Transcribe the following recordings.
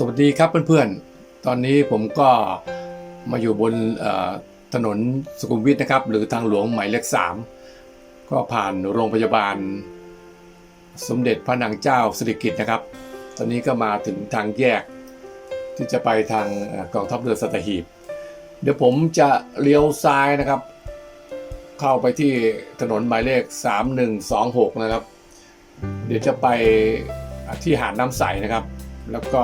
สวัสดีครับเพื่อนๆ ตอนนี้ผมก็มาอยู่บนถนนสุขุมวิทนะครับ หรือทางหลวงหมายเลขสามก็ผ่านโรงพยาบาล สมเด็จพระนางเจ้าสิริกิติ์นะครับ ตอนนี้ก็มาถึงทางแยก ที่จะไปทางกองทัพเรือสัตหีบ เดี๋ยวผมจะเลี้ยวซ้ายนะครับ เข้าไปที่ถนนหมายเลข 3126 นะครับ เดี๋ยวจะไปที่หาดน้ำใสนะครับ แล้วก็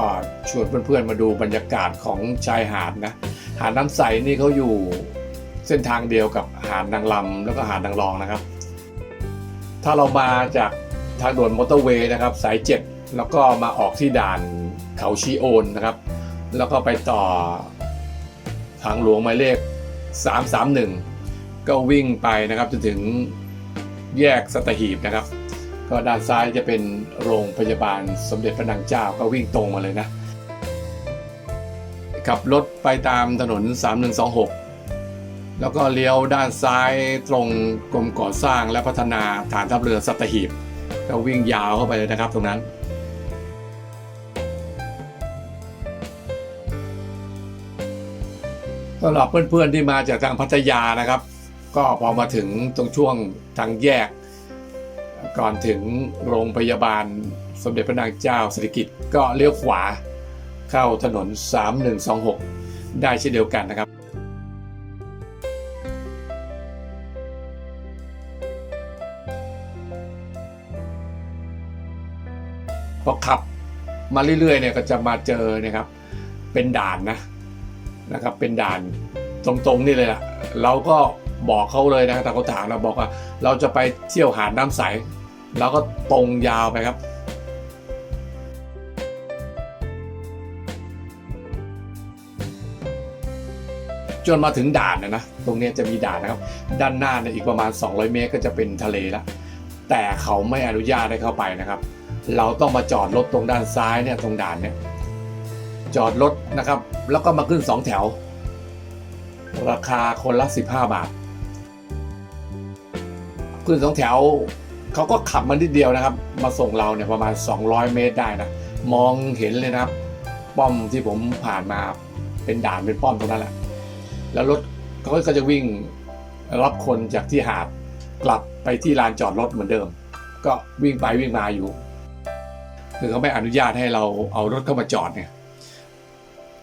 ชวนเพื่อนๆมาดูบรรยากาศของชายหาดนะหาดน้ำใสนี่เขาอยู่เส้นทางเดียวกับหาดนางลำแล้วก็หาดนางรองนะครับ ถ้าเรามาจากทางด่วนมอเตอร์เวย์นะครับ สาย7แล้วก็มาออกที่ด่านเขาชีโอนนะครับ แล้วก็ไปต่อทางหลวงหมายเลข 331 ก็วิ่งไปนะครับจนถึงแยกสัตหีบนะครับ ก็ด้านซ้ายจะเป็นโรงพยาบาลสมเด็จพระนางเจ้าก็วิ่งตรงมาเลยนะขับรถไปตามถนน 3126 แล้วก็เลี้ยวด้านซ้ายตรงกรมก่อสร้างและพัฒนาฐานทัพเรือสัตหีบ ก็วิ่งยาวเข้าไปเลยนะครับตรงนั้น สำหรับเพื่อนๆที่มาจากทางพัทยานะครับ ก็พอมาถึงตรงช่วงทางแยก ก่อนถึงโรงพยาบาลสมเด็จพระนางเจ้าสิริกิติ์ก็เลี้ยวขวาเข้าถนน 3126 ได้เช่นเดียวกันนะครับพอขับมาเรื่อยๆเนี่ยก็จะมาเจอเนะครับ เป็นด่านนะนะครับ เป็นด่านตรงๆนี่เลยล่ะ เราก็บอกเขาเลยนะแต่เขาถามเราบอกว่า เราจะไปเที่ยวหาดน้ำใส เราก็ตรงยาวไปครับ จนมาถึงด่านนะนะ ตรงนี้จะมีด่านนะครับ ด้านหน้าเนี่ยอีกประมาณ 200 เมตรก็จะเป็นทะเลแล้วแต่เขาไม่อนุญาตให้เข้าไปนะครับ เราต้องมาจอดรถตรงด้านซ้ายเนี่ยตรงด่านเนี่ยจอดรถนะครับ แล้วก็มาขึ้น 2 แถว ราคาคนละ 15 บาท ขึ้นสองแถว เขาก็ขับมานิดเดียวนะครับ มาส่งเราเนี่ยประมาณ 200 เมตรได้นะ มองเห็นเลยนะครับ ป้อมที่ผมผ่านมาเป็นด่านเป็นป้อมตรงนั้นแหละ แล้วรถเขาก็จะวิ่งรับคนจากที่หาดกลับไปที่ลานจอดรถเหมือนเดิม ก็วิ่งไปวิ่งมาอยู่ คือเขาไม่อนุญาตให้เราเอารถเข้ามาจอดเนี่ย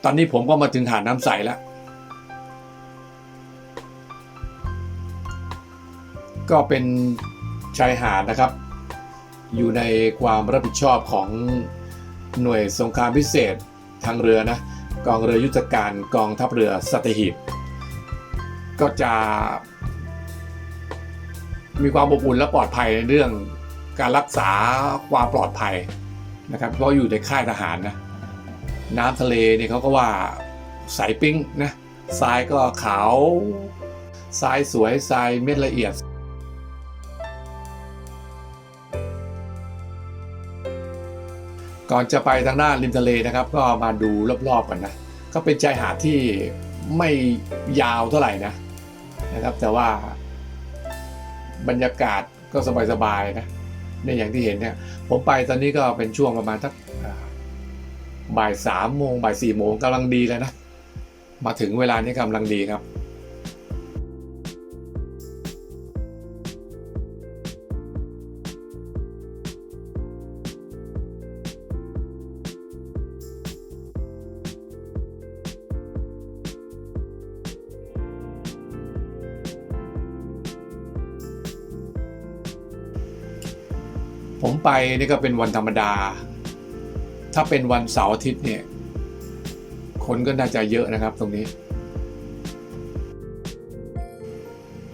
ตอนนี้ผมก็มาถึงหาดน้ำใสแล้ว ก็เป็น ชายหาดนะครับ อยู่ในความรับผิดชอบของหน่วยสงครามพิเศษทางเรือนะกองเรือยุทธการกองทัพเรือสัตหีบก็จะมีความอบอุ่นและปลอดภัยในเรื่องการรักษาความปลอดภัยนะครับเพราะอยู่ในค่ายทหารนะน้ำทะเลเนี่ยเขาก็ว่าใสปิ้งนะทรายก็ขาวทรายสวยทรายเม็ดละเอียด ก่อนจะไปทางด้านริมทะเลนะครับ ก็มาดูรอบๆกันนะ ก็เป็นชายหาดที่ไม่ยาวเท่าไหร่นะนะครับ แต่ว่าบรรยากาศก็สบายๆนะเนี่ยอย่างที่เห็นเนี่ย ผมไปตอนนี้ก็เป็นช่วงประมาณสักบ่ายสามโมงบ่ายสี่โมงกำลังดีเลยนะ มาถึงเวลานี้กำลังดีครับ ไปนี่ก็เป็นวันธรรมดา ถ้าเป็นวันเสาร์อาทิตย์เนี่ย คนก็น่าจะเยอะนะครับตรงนี้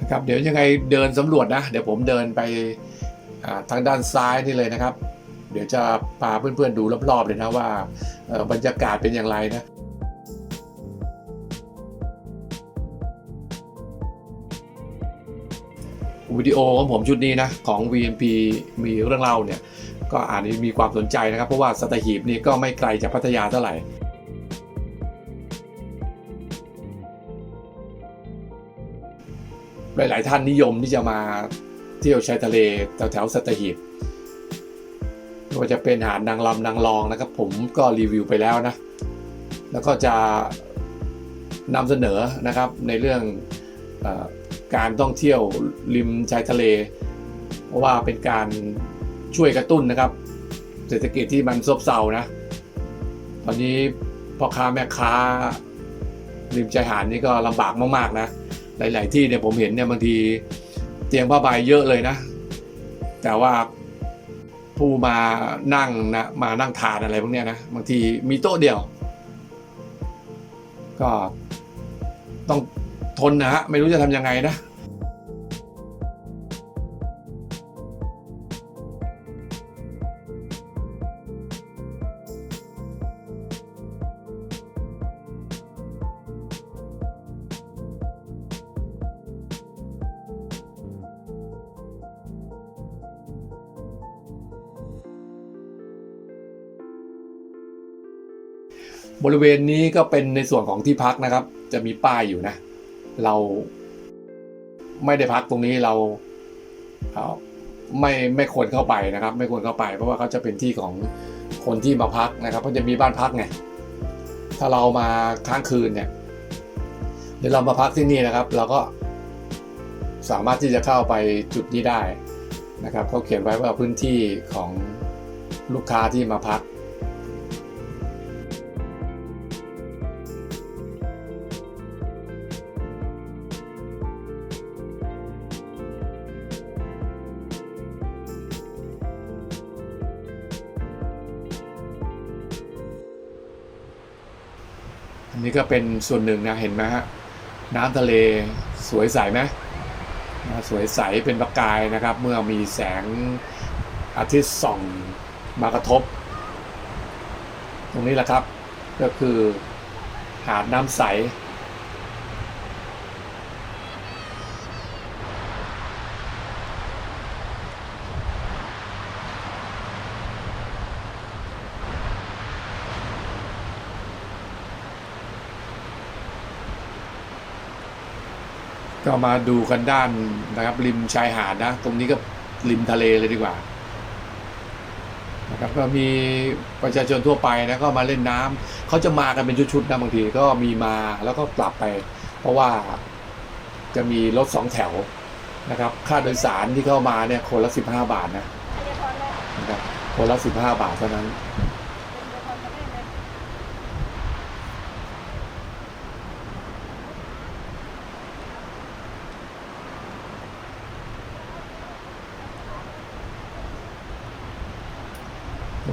นะครับเดี๋ยวยังไงเดินสำรวจนะ เดี๋ยวผมเดินไปทางด้านซ้ายนี่เลยนะครับ เดี๋ยวจะพาเพื่อนๆดูรอบๆเลยนะว่าบรรยากาศเป็นอย่างไรนะ วิดีโอของผมชุดนี้นะของ VNP มีเรื่องเล่าเนี่ยก็อาจจะมีความสนใจนะครับ เพราะว่าสัตหีบนี่ก็ไม่ไกลจากพัทยาเท่าไหร่หลาย ๆ ท่านนิยมที่จะมาเที่ยวชายทะเลแถวแถวๆสัตหีบไม่ว่าจะเป็นหาดนางลำนางรองนะครับ ผมก็รีวิวไปแล้วนะ แล้วก็จะนำเสนอนะครับในเรื่อง การท่องเที่ยวริมชายทะเล เพราะว่าเป็นการช่วยกระตุ้นนะครับ เศรษฐกิจที่มันซบเซานะ ตอนนี้พ่อค้าแม่ค้าริมชายหาดนี่ก็ลำบากมากๆนะ หลาย ๆ ที่เนี่ยผมเห็นเนี่ยบางทีเตียงผ้าใบเยอะเลยนะ แต่ว่าผู้มานั่งนะมานั่งทานอะไรพวกเนี้ยนะบางทีมีโต๊ะเดียว ก็ต้อง ทนนะฮะ ไม่รู้จะทำยังไงนะบริเวณนี้ก็เป็นในส่วนของที่พักนะครับ จะมีป้ายอยู่นะ เราไม่ได้พักตรงนี้เราเไม่ไม่ควรเข้าไปนะครับ ไม่ควรเข้าไป เพราะว่าเขาจะเป็นที่ของคนที่มาพักนะครับเพราจะมีบ้านพักไงถ้าเรามาค้างคืนเนี่ยเดี๋ยวเรามาพักที่นี่นะครับ เราก็สามารถที่จะเข้าไปจุดนี้ได้นะครับเขาเขียนไว้ว่าพื้นที่ของลูกค้าที่มาพัก ก็เป็นส่วนหนึ่งนะเห็นไหมฮะน้ำทะเลสวยใสไหมสวยใสเป็นประกายนะครับ เมื่อมีแสงอาทิตย์ส่องมากระทบ ตรงนี้แหละครับ ก็คือหาดน้ำใส ก็มาดูกันด้านนะครับ ริมชายหาดนะ ตรงนี้ก็ริมทะเลเลยดีกว่านะครับก็มีประชาชนทั่วไปนะก็มาเล่นน้ำเขาจะมากันเป็นชุดๆนะบางทีก็มีมาแล้วก็กลับไป เพราะว่าจะมีรถสองแถวนะครับ ค่าโดยสารที่เข้ามาเนี่ยคนละสิบห้าบาทนะนะครับคนละสิบห้าบาทเท่านั้น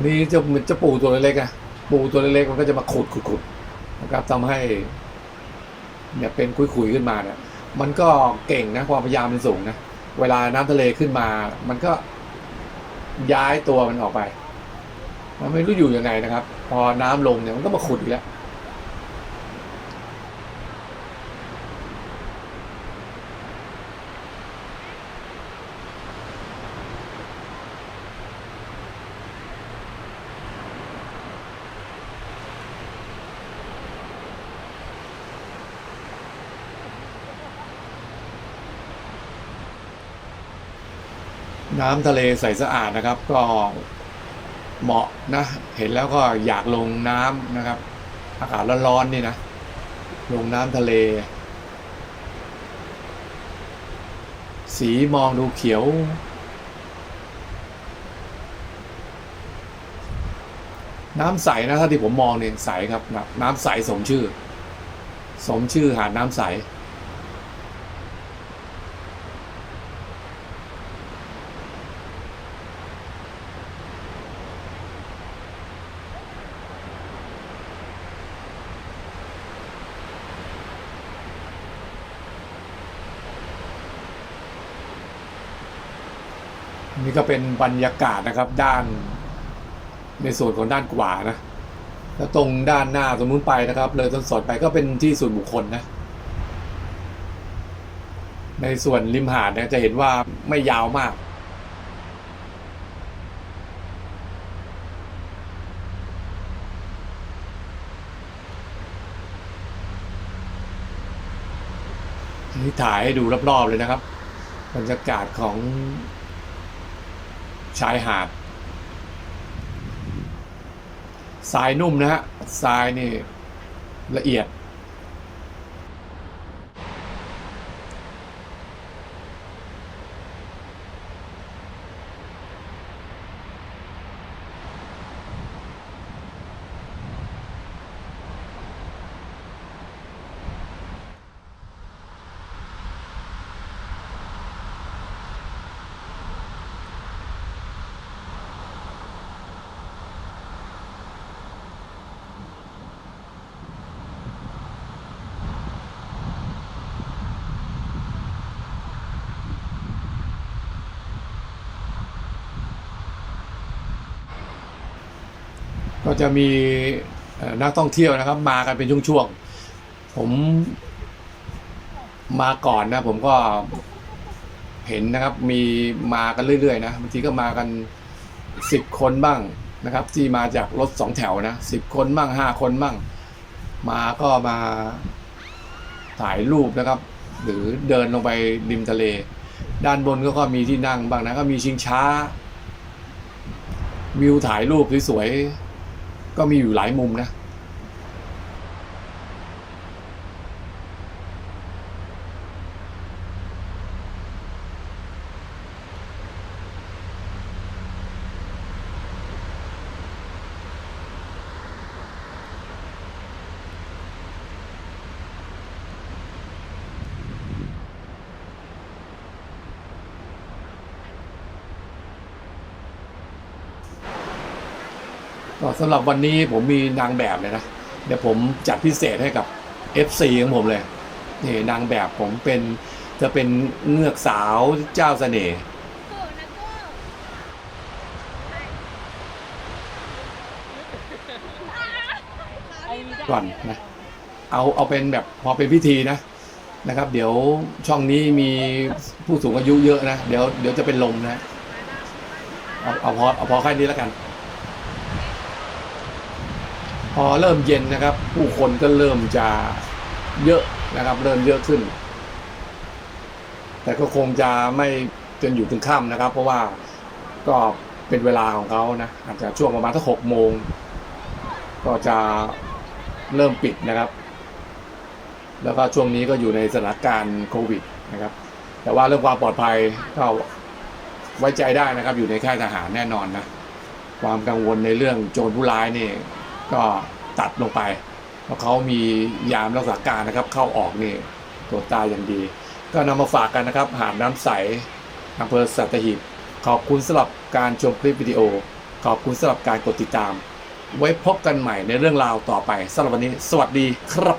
นี้จะมันจะปูตัวเล็กๆอะปูตัวเล็กๆมันก็จะมาขุดขุดขุดนะครับทำให้ เนี่ยเป็นคุยๆขึ้นมาเนี่ย มันก็เก่งนะความพยายามมันสูงนะเวลาน้ำทะเลขึ้นมา มันก็ย้ายตัวมันออกไป มันไม่รู้อยู่ยังไงนะครับ พอน้ำลงเนี่ยมันก็มาขุดอีกแล้ว น้ำทะเลใสสะอาดนะครับ ก็เหมาะนะ เห็นแล้วก็อยากลงน้ำนะครับ อากาศร้อนๆนี่นะ ลงน้ำทะเล สีมองดูเขียว น้ำใสนะถ้าที่ผมมองเนี่ยใสครับนะน้ำใสสมชื่อ สมชื่อหาดน้ำใส นี่ก็เป็นบรรยากาศนะครับด้าน ในส่วนของด้านขวานะ แล้วตรงด้านหน้าตรงนู้นไปนะครับ เลยต้นสดไปก็เป็นที่ส่วนบุคคลนะ ในส่วนริมหาดเนี่ยจะเห็นว่าไม่ยาวมากนนี้ถ่ายให้ดูรอบๆเลยนะครับ บรรยากาศของ ชายหาดทรายนุ่มนะฮะทรายนี่ละเอียด ก็จะมีนักท่องเที่ยวนะครับ มากันเป็นช่วงๆ ผมมาก่อนนะ ผมก็เห็นนะครับ มีมากันเรื่อยๆนะบางทีก็มากันสิบคนบ้างนะครับ ที่มาจากรถสองแถวนะสิบคนบ้างห้าคนบ้างมาก็มาถ่ายรูปนะครับ หรือเดินลงไปริมทะเล ด้านบนก็ก็มีที่นั่งบ้างนะก็มีชิงช้า วิวถ่ายรูปสวยๆ ก็มีอยู่หลายมุมนะ ก็สำหรับวันนี้ผมมีนางแบบเลยนะ เดี๋ยวผมจัดพิเศษให้กับ FC ของผมเลยนี่นางแบบผมเป็นจะเป็นเงือกสาวเจ้าเสน่ห์ก่อนนะเอาเอาเป็นแบบพอเป็นพิธีนะนะครับ เดี๋ยวช่องนี้มีผู้สูงอายุเยอะนะ เดี๋ยวเดี๋ยวจะเป็นลมนะ เอาเอาพอเอาพอแค่นี้แล้วกัน พอเริ่มเย็นนะครับ ผู้คนก็เริ่มจะเยอะนะครับ เริ่มเยอะขึ้น แต่ก็คงจะไม่จนอยู่ถึงค่ำนะครับ เพราะว่าก็เป็นเวลาของเขานะอาจจะช่วงประมาณถ้าหกโมง ก็จะเริ่มปิดนะครับ แล้วก็ช่วงนี้ก็อยู่ในสถานการณ์โควิดนะครับ แต่ว่าเรื่องความปลอดภัยก็ไว้ใจได้นะครับ อยู่ในค่ายทหารแน่นอนนะความกังวลในเรื่องโจรผู้ร้ายนี่ ก็ตัดลงไป เพราะเขามียามรักษาการนะครับ เข้าออกนี่ตัวตายอย่างดี ก็นำมาฝากกันนะครับ หาดน้ำใสอำเภอสัตหีบ ขอบคุณสำหรับการชมคลิปวิดีโอ ขอบคุณสำหรับการกดติดตาม ไว้พบกันใหม่ในเรื่องราวต่อไปสำหรับวันนี้ สวัสดีครับ